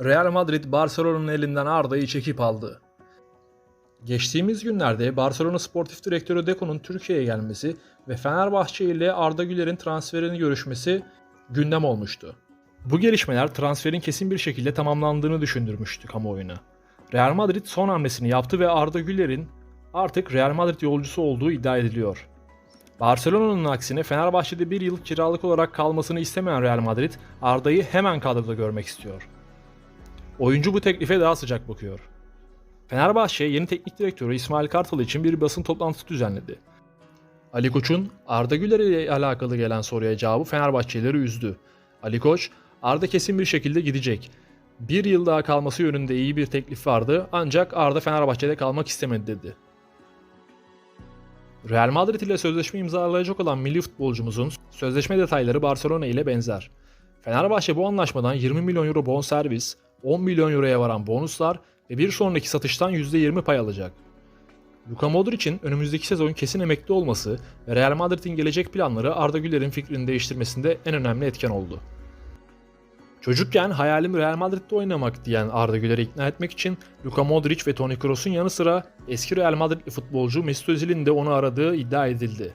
Real Madrid Barcelona'nın elinden Arda'yı çekip aldı. Geçtiğimiz günlerde Barcelona Sportif Direktörü Deco'nun Türkiye'ye gelmesi ve Fenerbahçe ile Arda Güler'in transferini görüşmesi gündem olmuştu. Bu gelişmeler transferin kesin bir şekilde tamamlandığını düşündürmüştü kamuoyuna. Real Madrid son hamlesini yaptı ve Arda Güler'in artık Real Madrid yolcusu olduğu iddia ediliyor. Barcelona'nın aksine Fenerbahçe'de bir yıl kiralık olarak kalmasını istemeyen Real Madrid Arda'yı hemen kadroda görmek istiyor. Oyuncu bu teklife daha sıcak bakıyor. Fenerbahçe yeni teknik direktörü İsmail Kartal için bir basın toplantısı düzenledi. Ali Koç'un Arda Güler ile alakalı gelen soruya cevabı Fenerbahçelileri üzdü. Ali Koç, Arda kesin bir şekilde gidecek. Bir yıl daha kalması yönünde iyi bir teklif vardı ancak Arda Fenerbahçe'de kalmak istemedi dedi. Real Madrid ile sözleşme imzalayacak olan milli futbolcumuzun sözleşme detayları Barcelona ile benzer. Fenerbahçe bu anlaşmadan 20 milyon euro bonservis, 10 milyon euroya varan bonuslar ve bir sonraki satıştan %20 pay alacak. Luka Modric'in önümüzdeki sezon kesin emekli olması ve Real Madrid'in gelecek planları Arda Güler'in fikrini değiştirmesinde en önemli etken oldu. Çocukken hayalim Real Madrid'de oynamak diyen Arda Güler'i ikna etmek için Luka Modric ve Toni Kroos'un yanı sıra eski Real Madridli futbolcu Mesut Özil'in de onu aradığı iddia edildi.